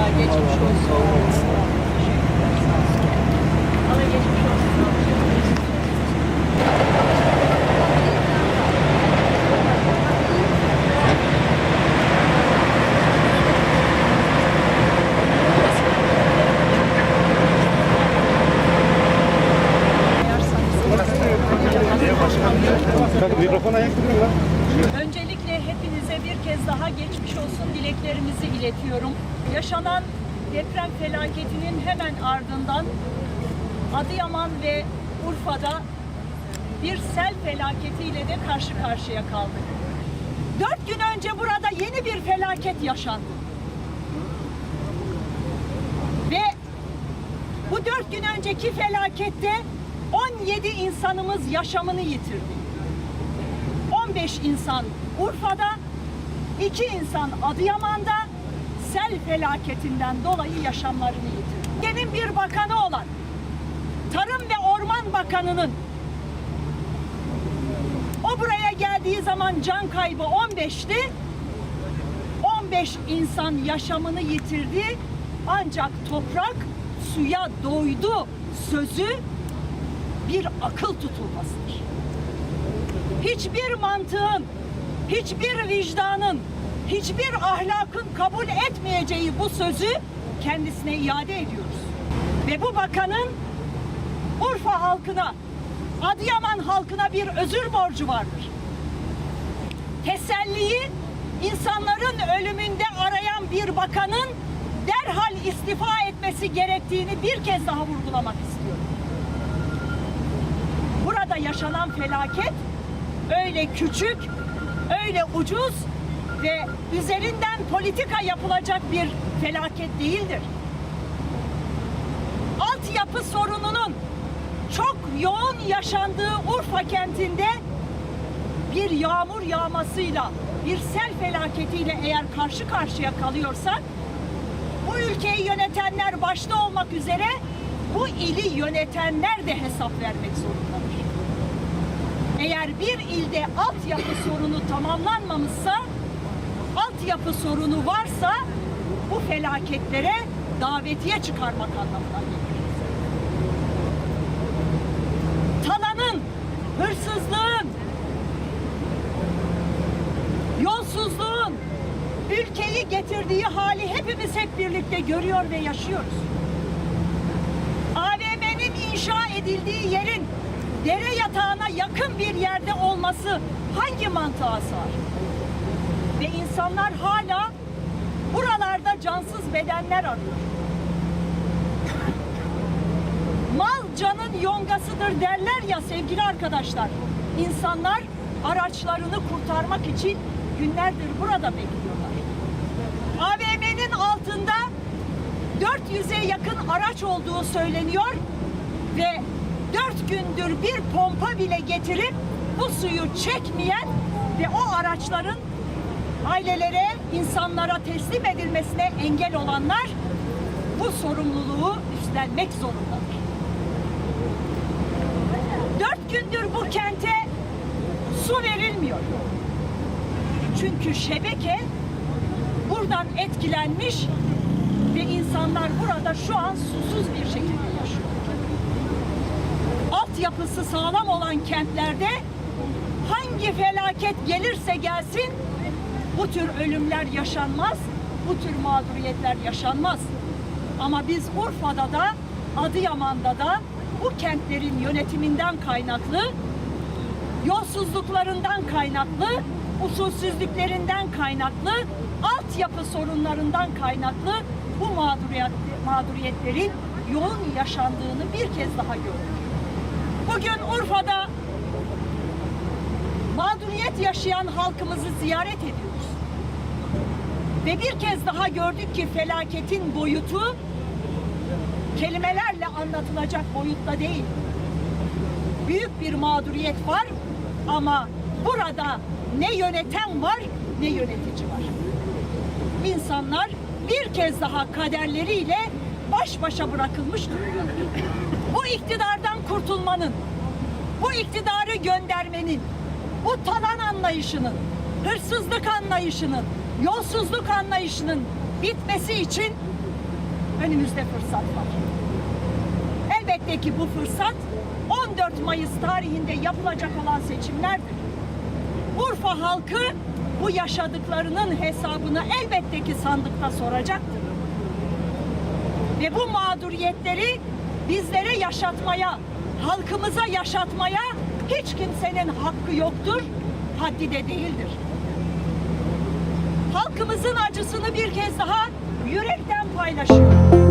Aa, geçmiş olsun. Allah geçmiş olsun. Mikrofon ayakta mı lan? Öncelikle hepinize bir kez daha geçmiş olsun dileklerimizi iletiyorum. Yaşanan deprem felaketinin hemen ardından Adıyaman ve Urfa'da bir sel felaketiyle de karşı karşıya kaldık. Dört gün önce burada yeni bir felaket yaşandı. Ve bu dört gün önceki felakette 17 insanımız yaşamını yitirdi. 15 insan Urfa'da, 2 insan Adıyaman'da sel felaketinden dolayı yaşamlarını yitirdi. Ülkenin bir bakanı olan Tarım ve Orman Bakanı'nın o buraya geldiği zaman can kaybı 15'ti. 15 insan yaşamını yitirdi. Ancak toprak suya doydu sözü bir akıl tutulmasıdır hiçbir mantığın, hiçbir vicdanın, hiçbir ahlakın kabul etmeyeceği bu sözü kendisine iade ediyoruz. Ve bu bakanın Urfa halkına, Adıyaman halkına bir özür borcu vardır. Teselliyi insanların ölümünde arayan bir bakanın derhal istifa etmesi gerektiğini bir kez daha vurgulamak istiyorum. Burada yaşanan felaket öyle küçük, öyle ucuz ve üzerinden politika yapılacak bir felaket değildir. Altyapı sorununun çok yoğun yaşandığı Urfa kentinde bir yağmur yağmasıyla, bir sel felaketiyle eğer karşı karşıya kalıyorsak, bu ülkeyi yönetenler başta olmak üzere bu ili yönetenler de hesap vermek zorundadır. Eğer bir ilde altyapı sorunu tamamlanmamışsa, altyapı sorunu varsa bu felaketlere davetiye çıkarmak anlamına gelir. Talanın, hırsızlığın, yolsuzluğun ülkeyi getirdiği hali hepimiz hep birlikte görüyor ve yaşıyoruz. AVM'nin inşa edildiği yerin dere yatağına yakın bir yerde olması hangi mantığa sığar? Ve insanlar hala buralarda cansız bedenler arıyor. Mal canın yongasıdır derler ya sevgili arkadaşlar. İnsanlar araçlarını kurtarmak için günlerdir burada bekliyorlar. AVM'nin altında 400'e yakın araç olduğu söyleniyor ve gündür bir pompa bile getirip bu suyu çekmeyen ve o araçların ailelere, insanlara teslim edilmesine engel olanlar bu sorumluluğu üstlenmek zorundadır. Dört gündür bu kente su verilmiyor. Çünkü şebeke buradan etkilenmiş ve insanlar burada şu an susuz bir şekilde yaşıyor. Altyapısı sağlam olan kentlerde hangi felaket gelirse gelsin bu tür ölümler yaşanmaz, bu tür mağduriyetler yaşanmaz. Ama biz Urfa'da da Adıyaman'da da bu kentlerin yönetiminden kaynaklı yolsuzluklarından kaynaklı, usulsüzlüklerinden kaynaklı, altyapı sorunlarından kaynaklı bu mağduriyet, mağduriyetlerin yoğun yaşandığını bir kez daha gördük. Bugün Urfa'da mağduriyet yaşayan halkımızı ziyaret ediyoruz. Ve bir kez daha gördük ki felaketin boyutu kelimelerle anlatılacak boyutta değil büyük bir mağduriyet var ama burada ne yöneten var ne yönetici var. İnsanlar bir kez daha kaderleriyle baş başa bırakılmış durumdalar. Bu iktidardan kurtulmanın, bu iktidarı göndermenin, bu talan anlayışının, hırsızlık anlayışının, yolsuzluk anlayışının bitmesi için önümüzde fırsat var. Elbette ki bu fırsat 14 Mayıs tarihinde yapılacak olan seçimlerdir. Urfa halkı bu yaşadıklarının hesabını elbette ki sandıkta soracaktır. Ve bu mağduriyetleri bizlere yaşatmaya, halkımıza yaşatmaya hiç kimsenin hakkı yoktur, haddi de değildir. Halkımızın acısını bir kez daha yürekten paylaşıyorum.